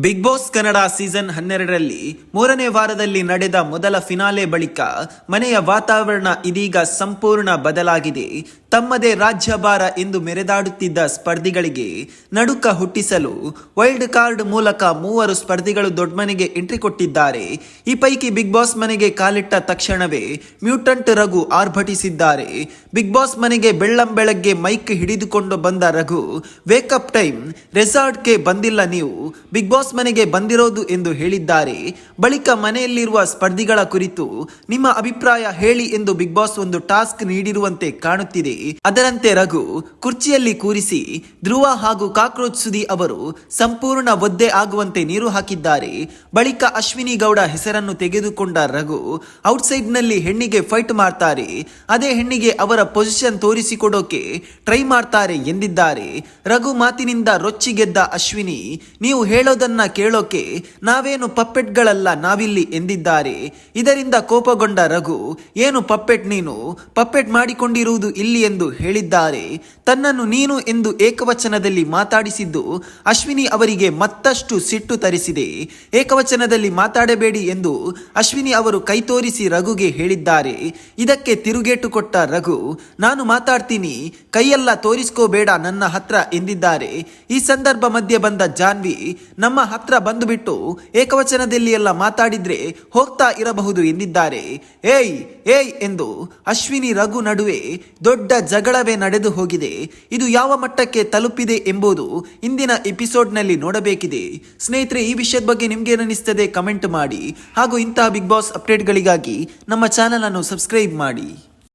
Big boss Kannada season ಹನ್ನೆರಡರಲ್ಲಿ ಮೂರನೇ ವಾರದಲ್ಲಿ ನಡೆದ ಮೊದಲ ಫಿನಾಲೆ ಬಳಿಕ ಮನೆಯ ವಾತಾವರಣ ಇದೀಗ ಸಂಪೂರ್ಣ ಬದಲಾಗಿದೆ. ತಮ್ಮದೇ ರಾಜ್ಯಭಾರ ಎಂದು ಮೆರೆದಾಡುತ್ತಿದ್ದ ಸ್ಪರ್ಧಿಗಳಿಗೆ ನಡುಕ ಹುಟ್ಟಿಸಲು ವೈಲ್ಡ್ ಕಾರ್ಡ್ ಮೂಲಕ ಮೂವರು ಸ್ಪರ್ಧಿಗಳು ದೊಡ್ಡಮನೆಗೆ ಎಂಟ್ರಿ ಕೊಟ್ಟಿದ್ದಾರೆ. ಈ ಪೈಕಿ ಬಿಗ್ ಬಾಸ್ ಮನೆಗೆ ಕಾಲಿಟ್ಟ ತಕ್ಷಣವೇ ಮ್ಯೂಟಂಟ್ ರಘು ಆರ್ಭಟಿಸಿದ್ದಾರೆ. ಬಿಗ್ ಬಾಸ್ ಮನೆಗೆ ಬೆಳ್ಳಂ ಬೆಳಗ್ಗೆ ಮೈಕ್ ಹಿಡಿದುಕೊಂಡು ಬಂದ ರಘು, ವೇಕಪ್ ಟೈಮ್ ರೆಸಾರ್ಟ್ಗೆ ಬಂದಿಲ್ಲ ನೀವು, ಬಿಗ್ ಬಾಸ್ ಮನೆಗೆ ಬಂದಿರೋದು ಎಂದು ಹೇಳಿದ್ದಾರೆ. ಬಳಿಕ ಮನೆಯಲ್ಲಿರುವ ಸ್ಪರ್ಧಿಗಳ ಕುರಿತು ನಿಮ್ಮ ಅಭಿಪ್ರಾಯ ಹೇಳಿ ಎಂದು ಬಿಗ್ ಬಾಸ್ ಒಂದು ಟಾಸ್ಕ್ ನೀಡಿರುವಂತೆ ಕಾಣುತ್ತಿದೆ. ಅದರಂತೆ ರಘು ಕುರ್ಚಿಯಲ್ಲಿ ಕೂರಿಸಿ ಧ್ರುವ ಹಾಗೂ ಕಾಕ್ರೋಚ್ ಸುದಿ ಅವರು ಸಂಪೂರ್ಣ ಒದ್ದೆ ಆಗುವಂತೆ ನೀರು ಹಾಕಿದ್ದಾರೆ. ಬಳಿಕ ಅಶ್ವಿನಿ ಗೌಡ ಹೆಸರನ್ನು ತೆಗೆದುಕೊಂಡ ರಘು ಔಟ್ಸೈಡ್ನಲ್ಲಿ ಹೆಣ್ಣಿಗೆ ಫೈಟ್ ಮಾಡ್ತಾರೆ. ಅದೇ ಹೆಣ್ಣಿಗೆ ಅವರ ಪೊಸಿಷನ್ ತೋರಿಸಿಕೊಡೋಕೆ ಟ್ರೈ ಮಾಡ್ತಾರೆ ಎಂದಿದ್ದಾರೆ. ರಘು ಮಾತಿನಿಂದ ರೊಚ್ಚಿಗೆದ್ದ ಅಶ್ವಿನಿ, ನೀವು ಹೇಳೋದನ್ನ ಕೇಳೋಕೆ ನಾವೇನು ಪಪ್ಪೆಟ್ಗಳಲ್ಲ ನಾವಿಲ್ಲಿ ಎಂದಿದ್ದಾರೆ. ಇದರಿಂದ ಕೋಪಗೊಂಡ ರಘು, ಏನು ಪಪ್ಪೆಟ್ ನೀನು? ಪಪ್ಪೆಟ್ ಮಾಡಿಕೊಂಡಿರುವುದು ಇಲ್ಲಿ ಎಂದು ಹೇಳಿದ್ದಾರೆ. ತನ್ನನ್ನು ನೀನು ಎಂದು ಏಕವಚನದಲ್ಲಿ ಮಾತಾಡಿಸಿದ್ದು ಅಶ್ವಿನಿ ಅವರಿಗೆ ಮತ್ತಷ್ಟು ಸಿಟ್ಟು ತರಿಸಿದೆ. ಏಕವಚನದಲ್ಲಿ ಮಾತಾಡಬೇಡಿ ಎಂದು ಅಶ್ವಿನಿ ಅವರು ಕೈ ತೋರಿಸಿ ರಘುಗೆ ಹೇಳಿದ್ದಾರೆ. ಇದಕ್ಕೆ ತಿರುಗೇಟು ಕೊಟ್ಟ ರಘು, ನಾನು ಮಾತಾಡ್ತೀನಿ, ಕೈಯೆಲ್ಲ ತೋರಿಸ್ಕೋಬೇಡ ನನ್ನ ಹತ್ರ ಎಂದಿದ್ದಾರೆ. ಈ ಸಂದರ್ಭ ಮಧ್ಯೆ ಬಂದ ಜಾನ್ವಿ, ನಮ್ಮ ಹತ್ರ ಬಂದುಬಿಟ್ಟು ಏಕವಚನದಲ್ಲಿ ಎಲ್ಲ ಮಾತಾಡಿದ್ರೆ ಹೋಗ್ತಾ ಇರಬಹುದು ಎಂದಿದ್ದಾರೆ. ಏಯ್ ಏಯ್ ಎಂದು ಅಶ್ವಿನಿ ರಘು ನಡುವೆ ದೊಡ್ಡ ಜಗಳವೇ ನಡೆದು ಹೋಗಿದೆ. ಇದು ಯಾವ ಮಟ್ಟಕ್ಕೆ ತಲುಪಿದೆ ಎಂಬುದು ಇಂದಿನ ಎಪಿಸೋಡ್ನಲ್ಲಿ ನೋಡಬೇಕಿದೆ. ಸ್ನೇಹಿತರೆ, ಈ ವಿಷಯದ ಬಗ್ಗೆ ನಿಮ್ಗೇನಿಸ್ತದೆ ಕಮೆಂಟ್ ಮಾಡಿ. ಹಾಗೂ ಇಂತಹ ಬಿಗ್ ಬಾಸ್ ಅಪ್ಡೇಟ್ಗಳಿಗಾಗಿ ನಮ್ಮ ಚಾನಲ್ ಅನ್ನು ಸಬ್ಸ್ಕ್ರೈಬ್ ಮಾಡಿ.